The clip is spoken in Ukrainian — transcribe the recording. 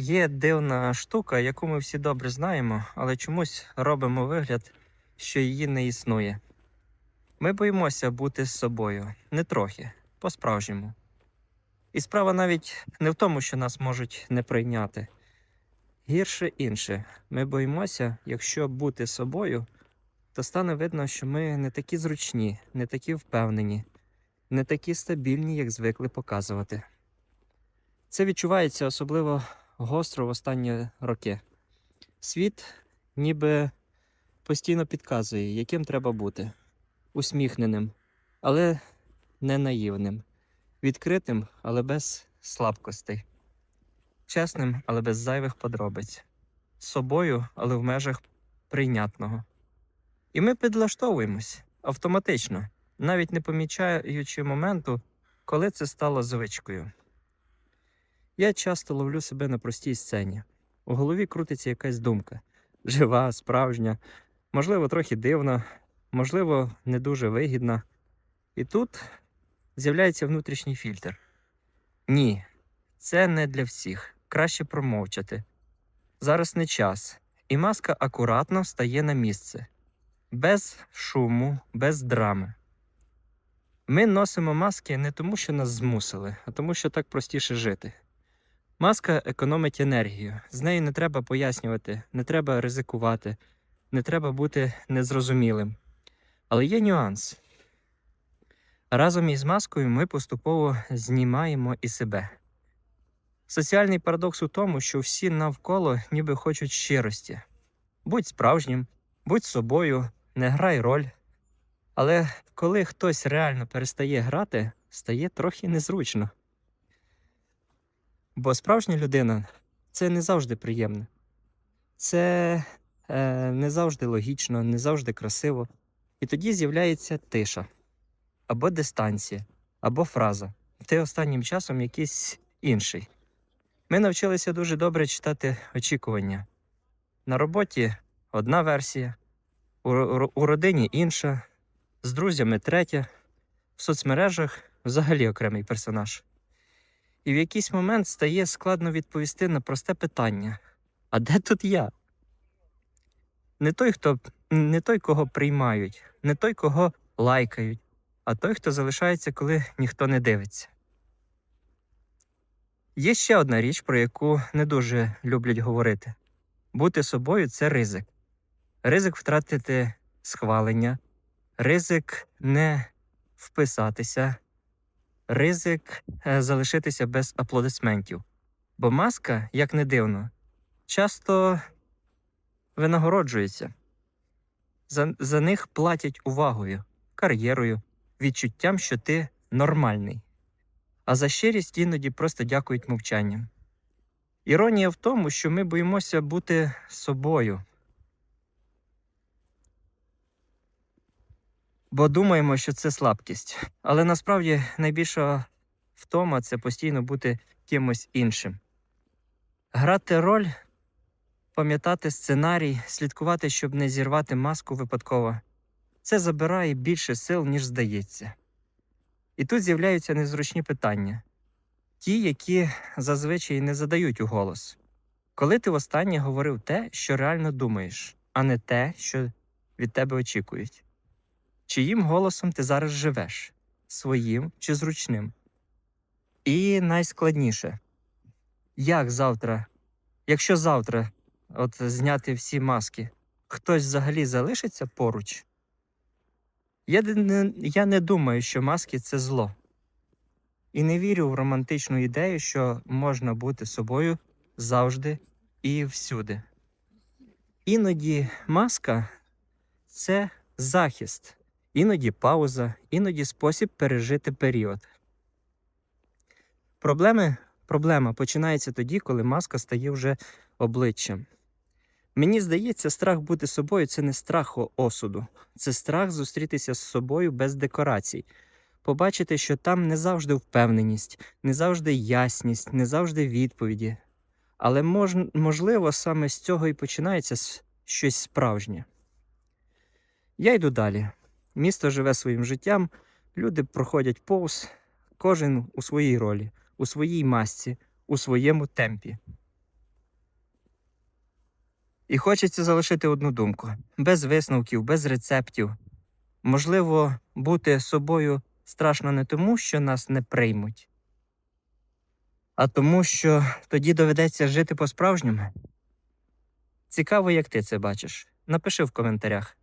Є дивна штука, яку ми всі добре знаємо, але чомусь робимо вигляд, що її не існує. Ми боїмося бути з собою не трохи, по-справжньому. І справа навіть не в тому, що нас можуть не прийняти. Гірше інше, ми боїмося, якщо бути собою, то стане видно, що ми не такі зручні, не такі впевнені, не такі стабільні, як звикли показувати. Це відчувається особливо гостро в останні роки. Світ ніби постійно підказує, яким треба бути усміхненим, але не наївним, відкритим, але без слабкостей, чесним, але без зайвих подробиць, собою, але в межах прийнятного. І ми підлаштовуємось автоматично, навіть не помічаючи моменту, коли це стало звичкою. Я часто ловлю себе на простій сцені. У голові крутиться якась думка жива, справжня, можливо, трохи дивна, можливо, не дуже вигідна. І тут з'являється внутрішній фільтр. Ні, це не для всіх. Краще промовчати. Зараз не час, і маска акуратно стає на місце, без шуму, без драми. Ми носимо маски не тому, що нас змусили, а тому, що так простіше жити. Маска економить енергію. З нею не треба пояснювати, не треба ризикувати, не треба бути незрозумілим. Але є нюанс. Разом із маскою ми поступово знімаємо і себе. Соціальний парадокс у тому, що всі навколо ніби хочуть щирості. Будь справжнім, будь собою, не грай роль. Але коли хтось реально перестає грати, стає трохи незручно. Бо справжня людина це не завжди приємно. Це е, не завжди логічно, не завжди красиво. І тоді з'являється тиша, або дистанція, або фраза. Ти останнім часом якийсь інший. Ми навчилися дуже добре читати очікування. На роботі одна версія, у родині інша, з друзями третя, в соцмережах взагалі окремий персонаж. І в якийсь момент стає складно відповісти на просте питання: а де тут я? Не той, хто не той, кого приймають, не той, кого лайкають, а той, хто залишається, коли ніхто не дивиться. Є ще одна річ, про яку не дуже люблять говорити: бути собою це ризик. Ризик втратити схвалення, ризик не вписатися, ризик е, залишитися без аплодисментів. Бо маска, як не дивно, часто винагороджується. За, за них платять увагою, кар'єрою, відчуттям, що ти нормальний. А за щирість іноді просто дякують мовчанням. Іронія в тому, що ми боїмося бути собою. Бо думаємо, що це слабкість. Але насправді найбільша втома це постійно бути кимось іншим. Грати роль, пам'ятати сценарій, слідкувати, щоб не зірвати маску випадково. Це забирає більше сил, ніж здається. І тут з'являються незручні питання ті, які зазвичай не задають у голос. Коли ти востаннє говорив те, що реально думаєш, а не те, що від тебе очікують. Чиїм голосом ти зараз живеш? Своїм чи зручним? І найскладніше, як завтра, якщо завтра от зняти всі маски, хтось взагалі залишиться поруч? Я не, я не думаю, що маски це зло. І не вірю в романтичну ідею, що можна бути собою завжди і всюди. Іноді маска це захист, іноді пауза, іноді спосіб пережити період. Проблеми, проблема починається тоді, коли маска стає вже обличчям. Мені здається, страх бути собою це не страх осуду, це страх зустрітися з собою без декорацій, побачити, що там не завжди впевненість, не завжди ясність, не завжди відповіді. Але мож, можливо, саме з цього і починається щось справжнє. Я йду далі. Місто живе своїм життям, люди проходять повз, кожен у своїй ролі, у своїй масці, у своєму темпі. І хочеться залишити одну думку: без висновків, без рецептів. Можливо, бути собою страшно не тому, що нас не приймуть, а тому, що тоді доведеться жити по-справжньому. Цікаво, як ти це бачиш. Напиши в коментарях.